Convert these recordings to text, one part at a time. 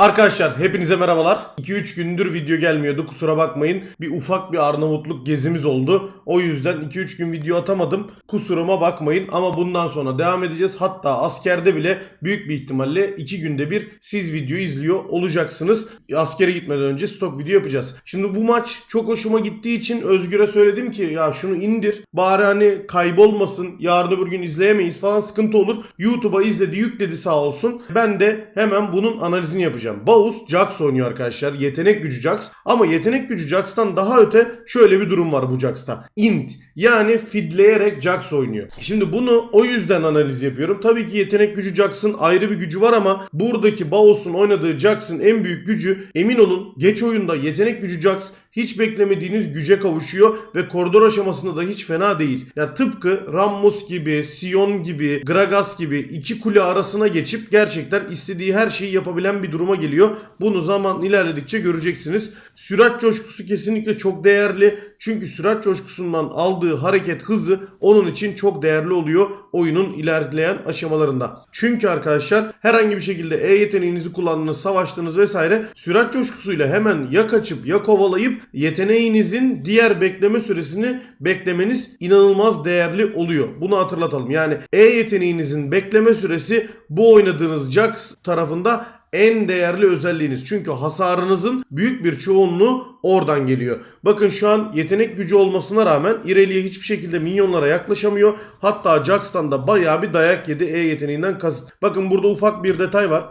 Arkadaşlar hepinize merhabalar. 2-3 gündür video gelmiyordu kusura bakmayın. Bir ufak bir Arnavutluk gezimiz oldu. O yüzden 2-3 gün video atamadım. Kusuruma bakmayın ama bundan sonra devam edeceğiz. Hatta askerde bile büyük bir ihtimalle 2 günde bir siz video izliyor olacaksınız. Askere gitmeden önce stok video yapacağız. Şimdi bu maç çok hoşuma gittiği için Özgür'e söyledim ki ya şunu indir. Bari hani kaybolmasın. Yarın öbür gün izleyemeyiz falan sıkıntı olur. YouTube'a izledi yükledi sağ olsun. Ben de hemen bunun analizini yapacağım. Baus Jax oynuyor arkadaşlar. Yetenek gücü Jax. Ama yetenek gücü Jax'tan daha öte şöyle bir durum var bu Jax'ta. Int yani fidleyerek Jax oynuyor. Şimdi bunu o yüzden analiz yapıyorum. Tabii ki yetenek gücü Jax'ın ayrı bir gücü var ama buradaki Baus'un oynadığı Jax'ın en büyük gücü emin olun geç oyunda yetenek gücü Jax hiç beklemediğiniz güce kavuşuyor ve koridor aşamasında da hiç fena değil. Ya tıpkı Rammus gibi, Sion gibi, Gragas gibi iki kule arasına geçip gerçekten istediği her şeyi yapabilen bir duruma geliyor. Bunu zaman ilerledikçe göreceksiniz. Sürat coşkusu kesinlikle çok değerli. Çünkü sürat coşkusundan aldığı hareket hızı onun için çok değerli oluyor oyunun ilerleyen aşamalarında. Çünkü arkadaşlar herhangi bir şekilde E yeteneğinizi kullandınız, savaştınız vesaire sürat coşkusuyla hemen ya kaçıp ya kovalayıp yeteneğinizin diğer bekleme süresini beklemeniz inanılmaz değerli oluyor. Bunu hatırlatalım. Yani E yeteneğinizin bekleme süresi bu oynadığınız Jax tarafında en değerli özelliğiniz. Çünkü hasarınızın büyük bir çoğunluğu oradan geliyor. Bakın şu an yetenek gücü olmasına rağmen Irelia hiçbir şekilde minyonlara yaklaşamıyor. Hatta Jax'tan da bayağı bir dayak yedi E yeteneğinden kasıt. Bakın burada ufak bir detay var.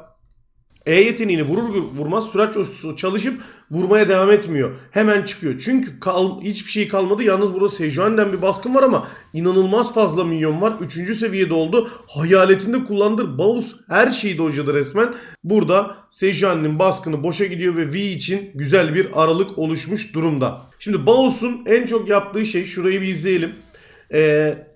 E yeteneğini vurur vurmaz coşkusu çalışıp vurmaya devam etmiyor. Hemen çıkıyor. Çünkü kal, hiçbir şey kalmadı. Yalnız burada Sejuani'den bir baskın var ama inanılmaz fazla minyon var. Üçüncü seviyede oldu. Hayaletinde kullandır. Baus her şeyi dojladı resmen. Burada Sejuani'nin baskını boşa gidiyor ve V için güzel bir aralık oluşmuş durumda. Şimdi Baus'un en çok yaptığı şey şurayı bir izleyelim. Eee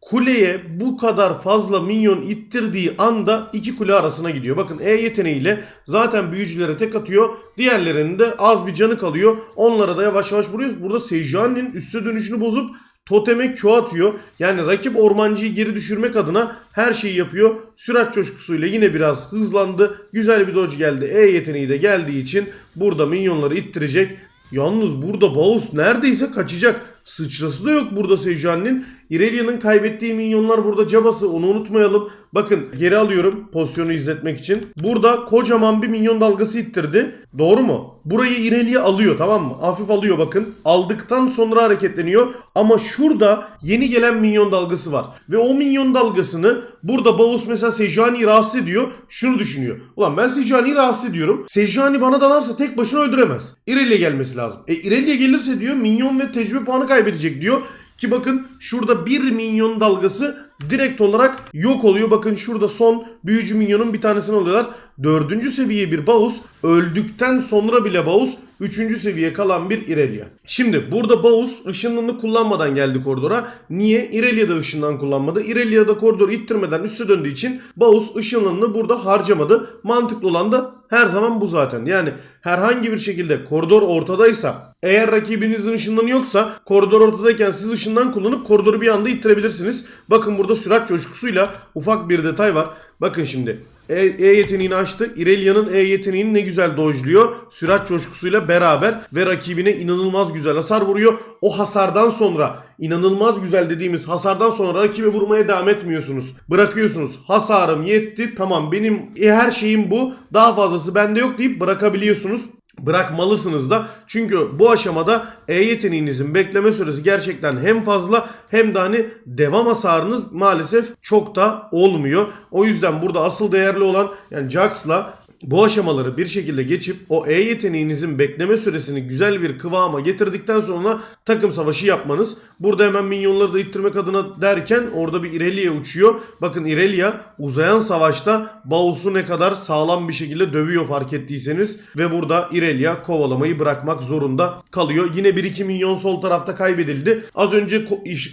kuleye bu kadar fazla minyon ittirdiği anda iki kule arasına gidiyor. Bakın E yeteneğiyle zaten büyücülere tek atıyor. Diğerlerinin de az bir canı kalıyor. Onlara da yavaş yavaş vuruyoruz. Burada Sejuani'nin üste dönüşünü bozup toteme Q atıyor. Yani rakip ormancıyı geri düşürmek adına her şeyi yapıyor. Sürat coşkusuyla yine biraz hızlandı. Güzel bir dodge geldi. E yeteneği de geldiği için burada minyonları ittirecek. Yalnız burada Baus neredeyse kaçacak. Sıçrası da yok burada Sejuani'nin. Irelia'nın kaybettiği minyonlar burada cabası onu unutmayalım. Bakın geri alıyorum pozisyonu izletmek için. Burada kocaman bir minyon dalgası ittirdi. Doğru mu? Burayı Irelia alıyor tamam mı? Hafif alıyor bakın. Aldıktan sonra hareketleniyor. Ama şurada yeni gelen minyon dalgası var. Ve o minyon dalgasını burada Baus mesela Sejuani'yi rahatsız ediyor. Şunu düşünüyor. Ulan ben Sejuani'yi rahatsız ediyorum. Sejuani bana dalarsa tek başına öldüremez. Irelia gelmesi lazım. E Irelia gelirse diyor minyon ve tecrübe puanı kaybedecek diyor. Ki bakın şurada 1 minyon dalgası direkt olarak yok oluyor. Bakın şurada son büyücü minyonun bir tanesini alıyorlar. Dördüncü seviye bir Baus öldükten sonra bile Baus üçüncü seviye kalan bir Irelia. Şimdi burada Baus ışınlığını kullanmadan geldi koridora. Niye? Irelia da ışından kullanmadı. Irelia da koridoru ittirmeden üste döndüğü için Baus ışınlığını burada harcamadı. Mantıklı olan da her zaman bu zaten. Yani herhangi bir şekilde koridor ortadaysa eğer rakibinizin ışınlanı yoksa koridor ortadayken siz ışından kullanıp koridoru bir anda ittirebilirsiniz. Bakın burada sürat coşkusuyla ufak bir detay var. Bakın şimdi E, e yeteneğini açtı. Irelia'nın E yeteneğini ne güzel dojluyor. Sürat coşkusuyla beraber ve rakibine inanılmaz güzel hasar vuruyor. O hasardan sonra inanılmaz güzel dediğimiz hasardan sonra rakibe vurmaya devam etmiyorsunuz. Bırakıyorsunuz. Hasarım yetti. Tamam benim e, her şeyim bu. Daha fazlası bende yok deyip bırakabiliyorsunuz bırakmalısınız da. Çünkü bu aşamada E yeteneğinizin bekleme süresi gerçekten hem fazla hem de hani devam hasarınız maalesef çok da olmuyor. O yüzden burada asıl değerli olan yani Jax'la bu aşamaları bir şekilde geçip o E yeteneğinizin bekleme süresini güzel bir kıvama getirdikten sonra takım savaşı yapmanız. Burada hemen minyonları da ittirmek adına derken orada bir Irelia uçuyor. Bakın Irelia uzayan savaşta Baus'u ne kadar sağlam bir şekilde dövüyor fark ettiyseniz. Ve burada Irelia kovalamayı bırakmak zorunda kalıyor. Yine 1-2 milyon sol tarafta kaybedildi. Az önce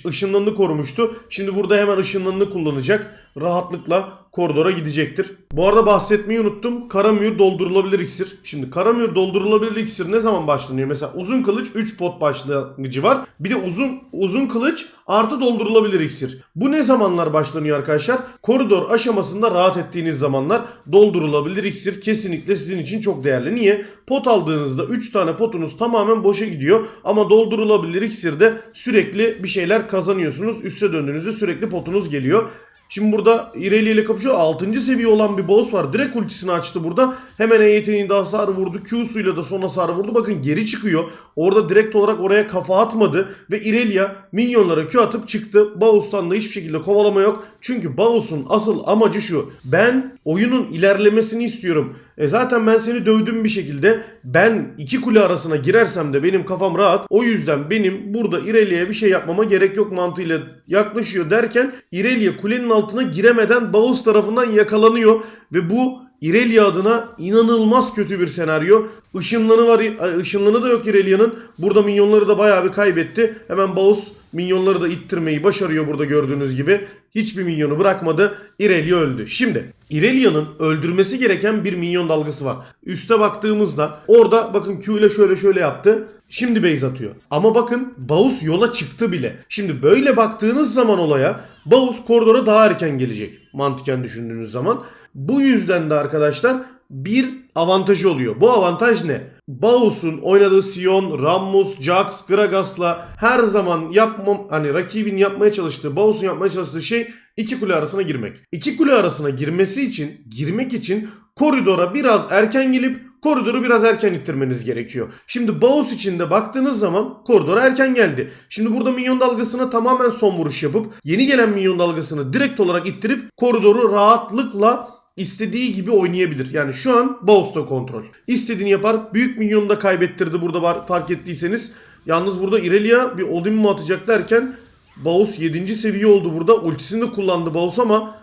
ışınlanını korumuştu. Şimdi burada hemen ışınlanını kullanacak. Rahatlıkla koridora gidecektir. Bu arada bahsetmeyi unuttum. Karamür doldurulabilir iksir. Şimdi Karamür doldurulabilir iksir ne zaman başlanıyor? Mesela uzun kılıç 3 pot başlangıcı var. Bir de uzun uzun kılıç artı doldurulabilir iksir. Bu ne zamanlar başlanıyor arkadaşlar? Koridor aşamasında rahat ettiğiniz zamanlar doldurulabilir iksir kesinlikle sizin için çok değerli. Niye? Pot aldığınızda 3 tane potunuz tamamen boşa gidiyor ama doldurulabilir iksirde sürekli bir şeyler kazanıyorsunuz. Üste döndüğünüzde sürekli potunuz geliyor. Şimdi burada Irelia ile kapışıyor. 6. seviye olan bir boss var. Direkt ultisini açtı burada. Hemen E yeteneğinde hasar vurdu. Q'suyla da son hasar vurdu. Bakın geri çıkıyor. Orada direkt olarak oraya kafa atmadı. Ve Irelia minyonlara Q atıp çıktı. Baus'tan da hiçbir şekilde kovalama yok. Çünkü Baus'un asıl amacı şu. Ben oyunun ilerlemesini istiyorum. E zaten ben seni dövdüm bir şekilde. Ben iki kule arasına girersem de benim kafam rahat. O yüzden benim burada Irelia'ya bir şey yapmama gerek yok mantığıyla yaklaşıyor derken Irelia kulenin altına giremeden Baus tarafından yakalanıyor ve bu Irelia adına inanılmaz kötü bir senaryo. Işınlanı var, ışınlanı da yok Irelia'nın. Burada minyonları da bayağı bir kaybetti. Hemen Baus minyonları da ittirmeyi başarıyor burada gördüğünüz gibi. Hiçbir minyonu bırakmadı. Irelia öldü. Şimdi Irelia'nın öldürmesi gereken bir minyon dalgası var. Üste baktığımızda orada bakın Q ile şöyle şöyle yaptı. Şimdi base atıyor. Ama bakın Baus yola çıktı bile. Şimdi böyle baktığınız zaman olaya Baus koridora daha erken gelecek. Mantıken düşündüğünüz zaman. Bu yüzden de arkadaşlar bir avantajı oluyor. Bu avantaj ne? Baus'un oynadığı Sion, Rammus, Jax, Gragas'la her zaman yapmam hani rakibin yapmaya çalıştığı, Baus'un yapmaya çalıştığı şey iki kule arasına girmek. İki kule arasına girmesi için, girmek için koridora biraz erken gelip koridoru biraz erken ittirmeniz gerekiyor. Şimdi Baus için de baktığınız zaman koridora erken geldi. Şimdi burada minyon dalgasına tamamen son vuruş yapıp yeni gelen minyon dalgasını direkt olarak ittirip koridoru rahatlıkla istediği gibi oynayabilir. Yani şu an Baus'ta kontrol. İstediğini yapar. Büyük minyonu da kaybettirdi burada var fark ettiyseniz. Yalnız burada Irelia bir Odin mi atacak derken Baus 7. seviye oldu burada. Ultisini de kullandı Baus ama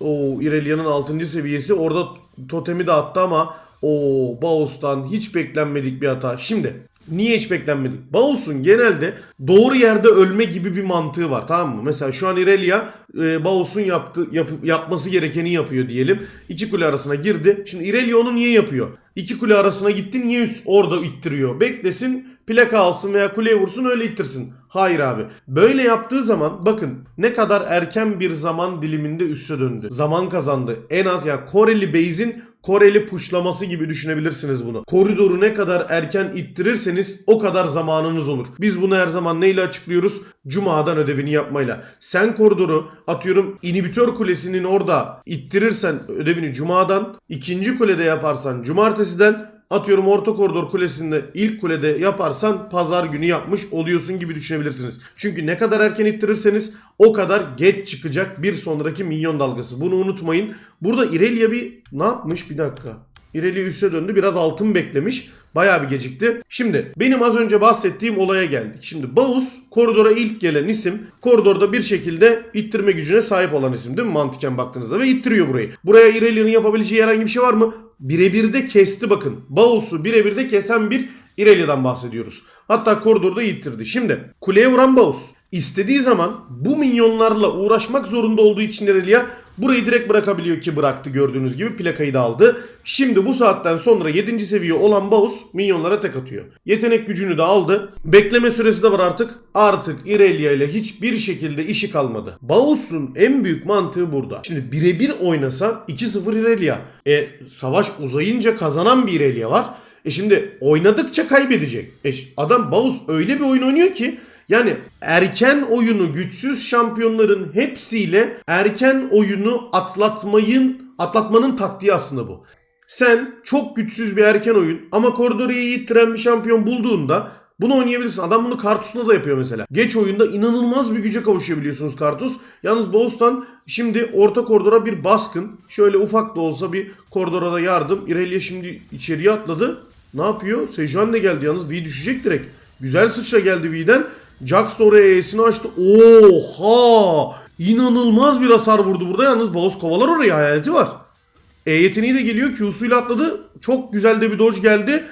o Irelia'nın 6. seviyesi orada totemi de attı ama o Baus'tan hiç beklenmedik bir hata. Şimdi niye hiç beklenmedik? Baus'un genelde doğru yerde ölme gibi bir mantığı var tamam mı? Mesela şu an Irelia e, Baus'un yaptı, yap- yapması gerekeni yapıyor diyelim. İki kule arasına girdi. Şimdi Irelia onu niye yapıyor? İki kule arasına gitti niye üst, orada ittiriyor? Beklesin plaka alsın veya kuleye vursun öyle ittirsin. Hayır abi. Böyle yaptığı zaman bakın ne kadar erken bir zaman diliminde üste döndü. Zaman kazandı. En az ya Koreli Base'in Koreli puşlaması gibi düşünebilirsiniz bunu. Koridoru ne kadar erken ittirirseniz o kadar zamanınız olur. Biz bunu her zaman neyle açıklıyoruz? Cuma'dan ödevini yapmayla. Sen koridoru atıyorum inhibitör kulesinin orada ittirirsen ödevini Cuma'dan, ikinci kulede yaparsan Cumartesiden, Atıyorum orta koridor kulesinde ilk kulede yaparsan pazar günü yapmış oluyorsun gibi düşünebilirsiniz. Çünkü ne kadar erken ittirirseniz o kadar geç çıkacak bir sonraki minyon dalgası. Bunu unutmayın. Burada Irelia bir ne yapmış bir dakika. Irelia üste döndü biraz altın beklemiş. Bayağı bir gecikti. Şimdi benim az önce bahsettiğim olaya geldik. Şimdi Baus koridora ilk gelen isim. Koridorda bir şekilde ittirme gücüne sahip olan isim değil mi mantıken baktığınızda ve ittiriyor burayı. Buraya Irelia'nın yapabileceği herhangi bir şey var mı? Birebir de kesti bakın. Baus'u birebir de kesen bir Irelia'dan bahsediyoruz. Hatta koridorda ittirdi. Şimdi kuleye vuran Baus istediği zaman bu minyonlarla uğraşmak zorunda olduğu için Irelia burayı direkt bırakabiliyor ki bıraktı gördüğünüz gibi plakayı da aldı. Şimdi bu saatten sonra 7. seviye olan Baus minyonlara tek atıyor. Yetenek gücünü de aldı. Bekleme süresi de var artık. Artık Irelia ile hiçbir şekilde işi kalmadı. Baus'un en büyük mantığı burada. Şimdi birebir oynasa 2-0 Irelia. E savaş uzayınca kazanan bir Irelia var. E şimdi oynadıkça kaybedecek. E adam Baus öyle bir oyun oynuyor ki yani erken oyunu güçsüz şampiyonların hepsiyle erken oyunu atlatmayın atlatmanın taktiği aslında bu. Sen çok güçsüz bir erken oyun ama koridoru iyi ittiren bir şampiyon bulduğunda bunu oynayabilirsin. Adam bunu Kartus'la da yapıyor mesela. Geç oyunda inanılmaz bir güce kavuşabiliyorsunuz Kartus. Yalnız Boğuz'dan şimdi orta koridora bir baskın. Şöyle ufak da olsa bir koridora da yardım. Irelia şimdi içeriye atladı. Ne yapıyor? Sejuani de geldi yalnız. V düşecek direkt. Güzel sıçra geldi V'den. Jax da oraya E'sini açtı. Oha! İnanılmaz bir hasar vurdu burada. Yalnız Boğuz kovalar oraya hayaleti var. E yeteneği de geliyor. Q'suyla atladı. Çok güzel de bir dodge geldi.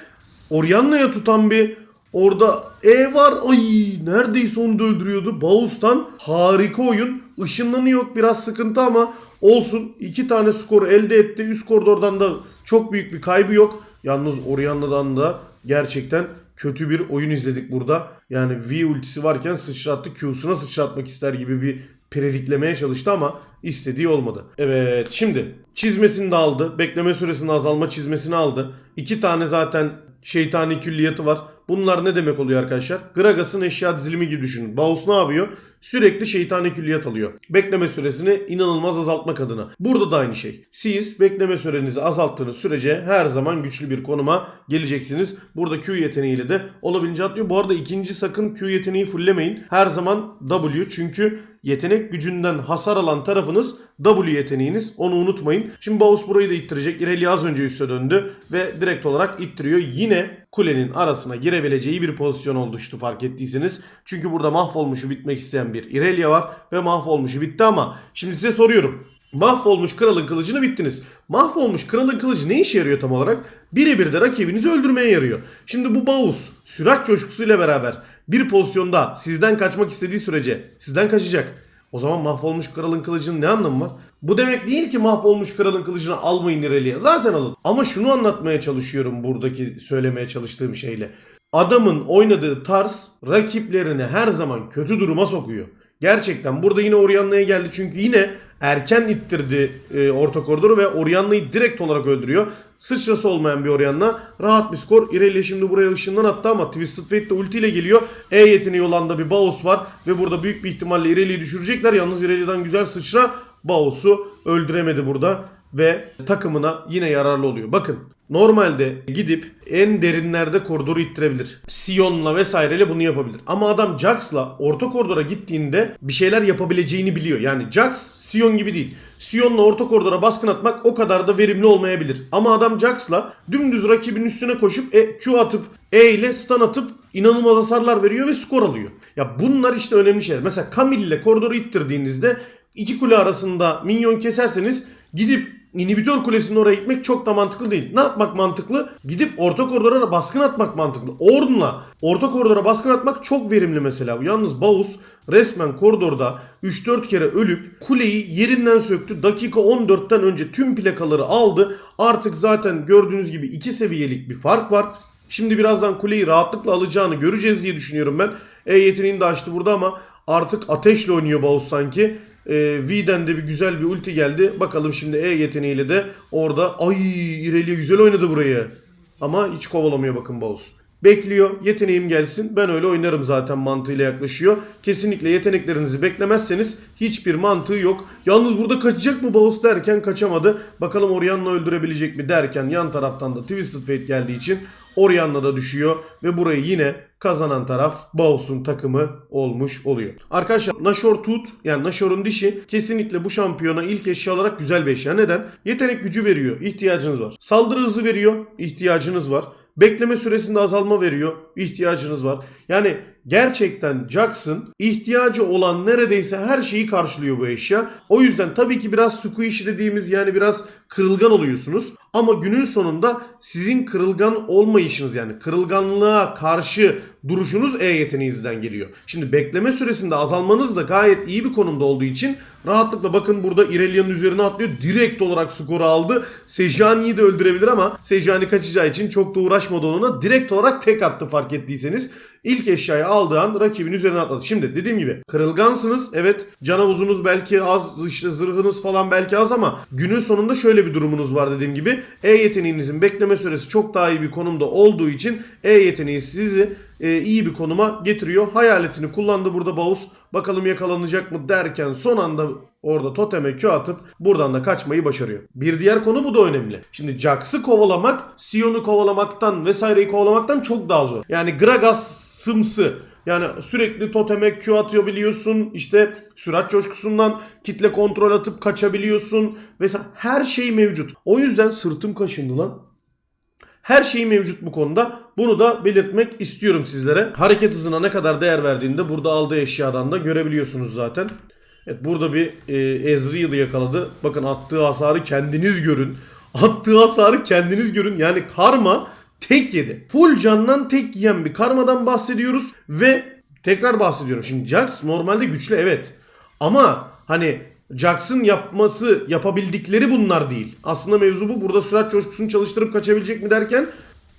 Orianna'ya tutan bir orada E var. Ay neredeyse onu da öldürüyordu. Baus'tan harika oyun. Işınlanı yok biraz sıkıntı ama olsun. iki tane skoru elde etti. Üst koridordan da çok büyük bir kaybı yok. Yalnız Orianna'dan da gerçekten kötü bir oyun izledik burada. Yani V ultisi varken sıçrattı Q'suna sıçratmak ister gibi bir prediklemeye çalıştı ama istediği olmadı. Evet şimdi çizmesini de aldı. Bekleme süresinin azalma çizmesini aldı. İki tane zaten şeytani külliyatı var. Bunlar ne demek oluyor arkadaşlar? Gragas'ın eşya dizilimi gibi düşünün. Baus ne yapıyor? Sürekli şeytani külliyat alıyor. Bekleme süresini inanılmaz azaltmak adına. Burada da aynı şey. Siz bekleme sürenizi azalttığınız sürece her zaman güçlü bir konuma geleceksiniz. Burada Q yeteneğiyle de olabildiğince atlıyor. Bu arada ikinci sakın Q yeteneği fulllemeyin. Her zaman W çünkü yetenek gücünden hasar alan tarafınız W yeteneğiniz. Onu unutmayın. Şimdi Baus burayı da ittirecek. Irelia az önce üste döndü ve direkt olarak ittiriyor. Yine kulenin arasına girebileceği bir pozisyon oluştu fark ettiyseniz. Çünkü burada mahvolmuşu bitmek isteyen bir Irelia var ve mahvolmuşu bitti ama şimdi size soruyorum. Mahvolmuş kralın kılıcını bittiniz. Mahvolmuş kralın kılıcı ne işe yarıyor tam olarak? Birebir de rakibinizi öldürmeye yarıyor. Şimdi bu Baus sürat coşkusuyla beraber bir pozisyonda sizden kaçmak istediği sürece sizden kaçacak. O zaman mahvolmuş kralın kılıcının ne anlamı var? Bu demek değil ki mahvolmuş kralın kılıcını almayın Irelia'ya. Zaten alın. Ama şunu anlatmaya çalışıyorum buradaki söylemeye çalıştığım şeyle. Adamın oynadığı tarz rakiplerini her zaman kötü duruma sokuyor. Gerçekten burada yine Orianna'ya geldi çünkü yine erken ittirdi e, orta koridoru ve Orianna'yı direkt olarak öldürüyor. Sıçrası olmayan bir Orianna. Rahat bir skor. Irelia şimdi buraya ışından attı ama Twisted Fate de ultiyle geliyor. E yeteneği olan da bir Baus var ve burada büyük bir ihtimalle Irelia'yı düşürecekler. Yalnız Irelia'dan güzel sıçra Baus'u öldüremedi burada ve takımına yine yararlı oluyor. Bakın Normalde gidip en derinlerde koridoru ittirebilir. Sion'la vesaireyle bunu yapabilir. Ama adam Jax'la orta koridora gittiğinde bir şeyler yapabileceğini biliyor. Yani Jax Sion gibi değil. Sion'la orta koridora baskın atmak o kadar da verimli olmayabilir. Ama adam Jax'la dümdüz rakibin üstüne koşup e, Q atıp E ile stun atıp inanılmaz hasarlar veriyor ve skor alıyor. Ya bunlar işte önemli şeyler. Mesela Camille ile koridoru ittirdiğinizde iki kule arasında minyon keserseniz gidip inhibitör kulesinin oraya gitmek çok da mantıklı değil. Ne yapmak mantıklı? Gidip orta koridora baskın atmak mantıklı. Orn'la orta koridora baskın atmak çok verimli mesela. Yalnız Baus resmen koridorda 3-4 kere ölüp kuleyi yerinden söktü. Dakika 14'ten önce tüm plakaları aldı. Artık zaten gördüğünüz gibi 2 seviyelik bir fark var. Şimdi birazdan kuleyi rahatlıkla alacağını göreceğiz diye düşünüyorum ben. E yeteneğini de açtı burada ama artık ateşle oynuyor Baus sanki. Ee, V'den de bir güzel bir ulti geldi. Bakalım şimdi E yeteneğiyle de orada ay İrelia güzel oynadı burayı. Ama hiç kovalamıyor bakın Baus. Bekliyor yeteneğim gelsin ben öyle oynarım zaten mantığıyla yaklaşıyor. Kesinlikle yeteneklerinizi beklemezseniz hiçbir mantığı yok. Yalnız burada kaçacak mı Baus derken kaçamadı. Bakalım Orianna öldürebilecek mi derken yan taraftan da Twisted Fate geldiği için Orianna da düşüyor ve burayı yine kazanan taraf Baus'un takımı olmuş oluyor. Arkadaşlar Nashor Tooth yani Nashor'un dişi kesinlikle bu şampiyona ilk eşya olarak güzel bir eşya. Neden? Yetenek gücü veriyor. ihtiyacınız var. Saldırı hızı veriyor. ihtiyacınız var. Bekleme süresinde azalma veriyor. ihtiyacınız var. Yani gerçekten Jackson ihtiyacı olan neredeyse her şeyi karşılıyor bu eşya. O yüzden tabii ki biraz squishy dediğimiz yani biraz kırılgan oluyorsunuz. Ama günün sonunda sizin kırılgan olmayışınız yani kırılganlığa karşı duruşunuz E yeteneğinizden geliyor. Şimdi bekleme süresinde azalmanız da gayet iyi bir konumda olduğu için rahatlıkla bakın burada Irelia'nın üzerine atlıyor. Direkt olarak skoru aldı. Sejani'yi de öldürebilir ama Sejani kaçacağı için çok da uğraşmadı onunla. Direkt olarak tek attı fark ettiyseniz. İlk eşyayı aldığı an rakibin üzerine atladı. Şimdi dediğim gibi kırılgansınız. Evet canavuzunuz belki az işte zırhınız falan belki az ama günün sonunda şöyle bir durumunuz var dediğim gibi. E yeteneğinizin bekleme süresi çok daha iyi bir konumda olduğu için E yeteneği sizi e, iyi bir konuma getiriyor. Hayaletini kullandı burada Baus. Bakalım yakalanacak mı derken son anda orada toteme Q atıp buradan da kaçmayı başarıyor. Bir diğer konu bu da önemli. Şimdi Jax'ı kovalamak, Sion'u kovalamaktan vesaireyi kovalamaktan çok daha zor. Yani Gragas sımsı yani sürekli toteme Q atıyor biliyorsun. İşte sürat coşkusundan kitle kontrol atıp kaçabiliyorsun. Vesaire her şey mevcut. O yüzden sırtım kaşındı lan. Her şey mevcut bu konuda. Bunu da belirtmek istiyorum sizlere. Hareket hızına ne kadar değer verdiğinde burada aldığı eşyadan da görebiliyorsunuz zaten. Evet burada bir e, Ezreal'ı yakaladı. Bakın attığı hasarı kendiniz görün. Attığı hasarı kendiniz görün. Yani karma tek yedi. Full candan tek yiyen bir karmadan bahsediyoruz ve tekrar bahsediyorum. Şimdi Jax normalde güçlü evet. Ama hani Jax'ın yapması, yapabildikleri bunlar değil. Aslında mevzu bu. Burada sürat coşkusunu çalıştırıp kaçabilecek mi derken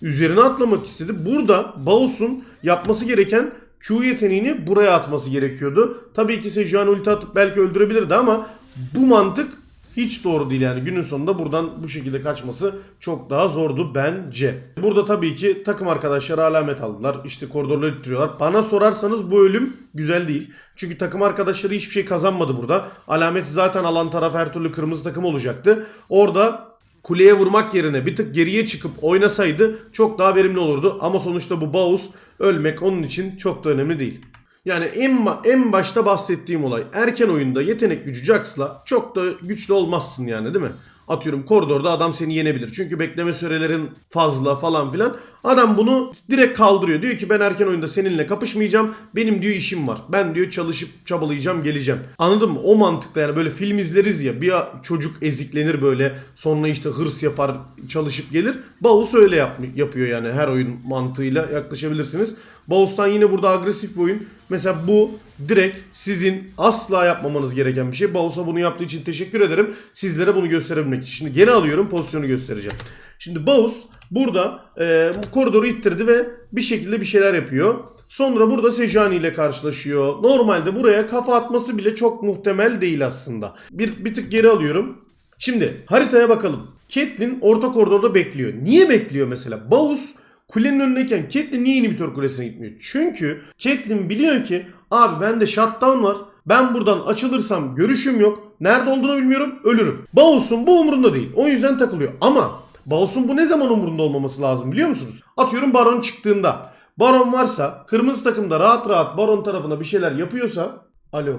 üzerine atlamak istedi. Burada Baus'un yapması gereken Q yeteneğini buraya atması gerekiyordu. Tabii ki Sejuani ulti atıp belki öldürebilirdi ama bu mantık hiç doğru değil yani günün sonunda buradan bu şekilde kaçması çok daha zordu bence. Burada tabii ki takım arkadaşları alamet aldılar. İşte koridorları ittiriyorlar. Bana sorarsanız bu ölüm güzel değil. Çünkü takım arkadaşları hiçbir şey kazanmadı burada. Alameti zaten alan taraf her türlü kırmızı takım olacaktı. Orada kuleye vurmak yerine bir tık geriye çıkıp oynasaydı çok daha verimli olurdu. Ama sonuçta bu Baus ölmek onun için çok da önemli değil. Yani en, en başta bahsettiğim olay erken oyunda yetenek gücü Jax'la çok da güçlü olmazsın yani değil mi? Atıyorum koridorda adam seni yenebilir. Çünkü bekleme sürelerin fazla falan filan. Adam bunu direkt kaldırıyor. Diyor ki ben erken oyunda seninle kapışmayacağım. Benim diyor işim var. Ben diyor çalışıp çabalayacağım geleceğim. Anladın mı? O mantıkla yani böyle film izleriz ya. Bir çocuk eziklenir böyle. Sonra işte hırs yapar çalışıp gelir. Baus öyle yapmış, yapıyor yani her oyun mantığıyla yaklaşabilirsiniz. Baus'tan yine burada agresif bir oyun. Mesela bu direkt sizin asla yapmamanız gereken bir şey. Baus'a bunu yaptığı için teşekkür ederim. Sizlere bunu gösterebilmek için. Şimdi geri alıyorum pozisyonu göstereceğim. Şimdi Baus burada e, koridoru ittirdi ve bir şekilde bir şeyler yapıyor. Sonra burada Sejuani ile karşılaşıyor. Normalde buraya kafa atması bile çok muhtemel değil aslında. Bir, bir tık geri alıyorum. Şimdi haritaya bakalım. Caitlyn orta koridorda bekliyor. Niye bekliyor mesela? Baus kulenin önündeyken Caitlyn niye inhibitor kulesine gitmiyor? Çünkü Caitlyn biliyor ki abi bende shutdown var. Ben buradan açılırsam görüşüm yok. Nerede olduğunu bilmiyorum ölürüm. Baus'un bu umurunda değil. O yüzden takılıyor. Ama Baus'un bu ne zaman umurunda olmaması lazım biliyor musunuz? Atıyorum Baron çıktığında. Baron varsa kırmızı takımda rahat rahat Baron tarafına bir şeyler yapıyorsa Alo.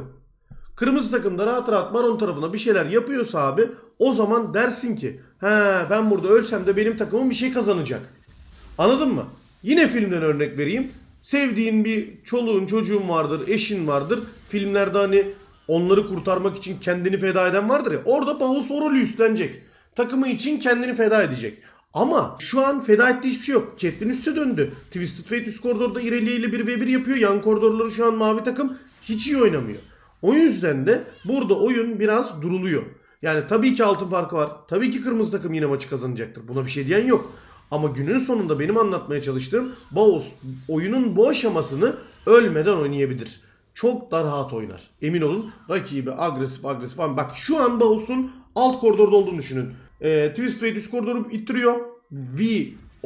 Kırmızı takımda rahat rahat Baron tarafına bir şeyler yapıyorsa abi o zaman dersin ki he ben burada ölsem de benim takımım bir şey kazanacak. Anladın mı? Yine filmden örnek vereyim. Sevdiğin bir çoluğun çocuğun vardır, eşin vardır. Filmlerde hani onları kurtarmak için kendini feda eden vardır ya. Orada Baus o rolü üstlenecek. Takımı için kendini feda edecek. Ama şu an feda ettiği hiçbir şey yok. Catelyn üste döndü. Twisted Fate üst koridorda Irelia ile 1v1 yapıyor. Yan koridorları şu an mavi takım hiç iyi oynamıyor. O yüzden de burada oyun biraz duruluyor. Yani tabii ki altın farkı var. Tabii ki kırmızı takım yine maçı kazanacaktır. Buna bir şey diyen yok. Ama günün sonunda benim anlatmaya çalıştığım Baus oyunun bu aşamasını ölmeden oynayabilir. Çok da rahat oynar. Emin olun rakibi agresif agresif. Bak şu an Baus'un alt koridorda olduğunu düşünün. Ee, Twist Fate üst koridoru ittiriyor. V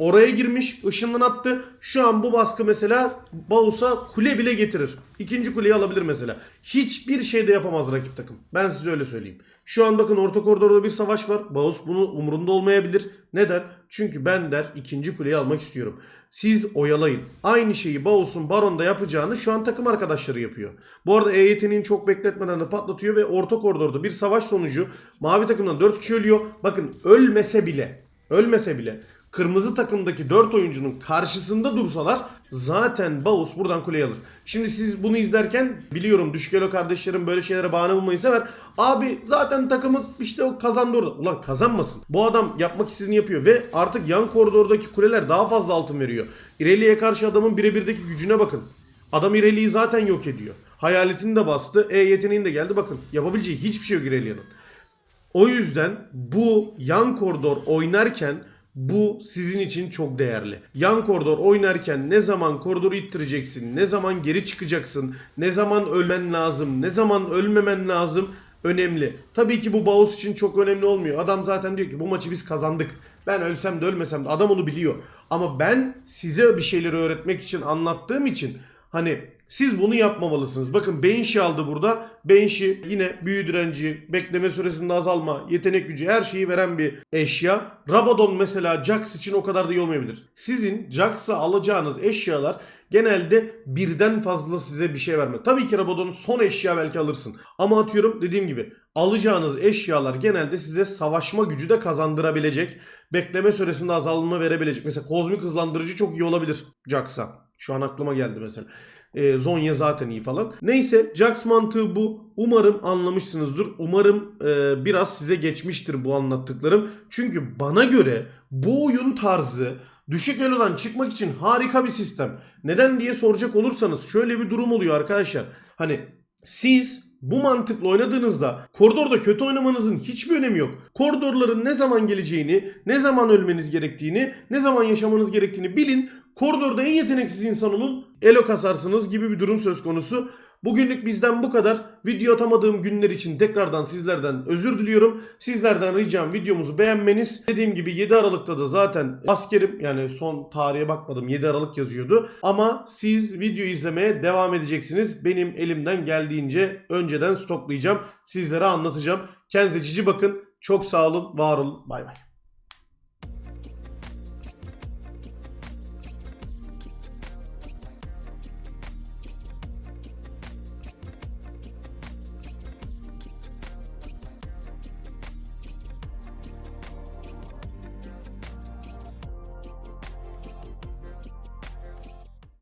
oraya girmiş. ışından attı. Şu an bu baskı mesela Baus'a kule bile getirir. İkinci kuleyi alabilir mesela. Hiçbir şey de yapamaz rakip takım. Ben size öyle söyleyeyim. Şu an bakın orta koridorda bir savaş var. Baus bunu umurunda olmayabilir. Neden? Çünkü ben der ikinci kuleyi almak istiyorum. Siz oyalayın. Aynı şeyi Baus'un Baron'da yapacağını şu an takım arkadaşları yapıyor. Bu arada E yeteneğini çok bekletmeden de patlatıyor ve orta koridorda bir savaş sonucu mavi takımdan 4 kişi ölüyor. Bakın ölmese bile, ölmese bile kırmızı takımdaki 4 oyuncunun karşısında dursalar zaten Baus buradan kuleyi alır. Şimdi siz bunu izlerken biliyorum düşük elo kardeşlerim böyle şeylere bahane bulmayı sever. Abi zaten takımı işte o kazandı orada. Ulan kazanmasın. Bu adam yapmak istediğini yapıyor ve artık yan koridordaki kuleler daha fazla altın veriyor. İrelia'ya karşı adamın birebirdeki gücüne bakın. Adam İrelia'yı zaten yok ediyor. Hayaletini de bastı. E yeteneğini de geldi. Bakın yapabileceği hiçbir şey yok İrelia'nın. O yüzden bu yan koridor oynarken bu sizin için çok değerli. Yan koridor oynarken ne zaman koridoru ittireceksin, ne zaman geri çıkacaksın, ne zaman ölmen lazım, ne zaman ölmemen lazım önemli. Tabii ki bu Baus için çok önemli olmuyor. Adam zaten diyor ki bu maçı biz kazandık. Ben ölsem de ölmesem de adam onu biliyor. Ama ben size bir şeyleri öğretmek için anlattığım için hani siz bunu yapmamalısınız. Bakın Banshee aldı burada. Banshee yine büyü direnci, bekleme süresinde azalma, yetenek gücü her şeyi veren bir eşya. Rabadon mesela Jax için o kadar da iyi olmayabilir. Sizin Jax'a alacağınız eşyalar genelde birden fazla size bir şey vermez. Tabii ki Rabadon'un son eşya belki alırsın. Ama atıyorum dediğim gibi alacağınız eşyalar genelde size savaşma gücü de kazandırabilecek. Bekleme süresinde azalma verebilecek. Mesela kozmik hızlandırıcı çok iyi olabilir Jax'a. Şu an aklıma geldi mesela. E, Zonya zaten iyi falan. Neyse Jax mantığı bu. Umarım anlamışsınızdır. Umarım e, biraz size geçmiştir bu anlattıklarım. Çünkü bana göre bu oyun tarzı düşük elodan çıkmak için harika bir sistem. Neden diye soracak olursanız şöyle bir durum oluyor arkadaşlar. Hani siz Bu mantıkla oynadığınızda koridorda kötü oynamanızın hiçbir önemi yok. Koridorların ne zaman geleceğini, ne zaman ölmeniz gerektiğini, ne zaman yaşamanız gerektiğini bilin. Koridorda en yeteneksiz insan olun. Elo kasarsınız gibi bir durum söz konusu. Bugünlük bizden bu kadar. Video atamadığım günler için tekrardan sizlerden özür diliyorum. Sizlerden ricam videomuzu beğenmeniz. Dediğim gibi 7 Aralık'ta da zaten askerim. Yani son tarihe bakmadım 7 Aralık yazıyordu. Ama siz video izlemeye devam edeceksiniz. Benim elimden geldiğince önceden stoklayacağım. Sizlere anlatacağım. Kendinize cici bakın. Çok sağ olun, var olun. Bay bay.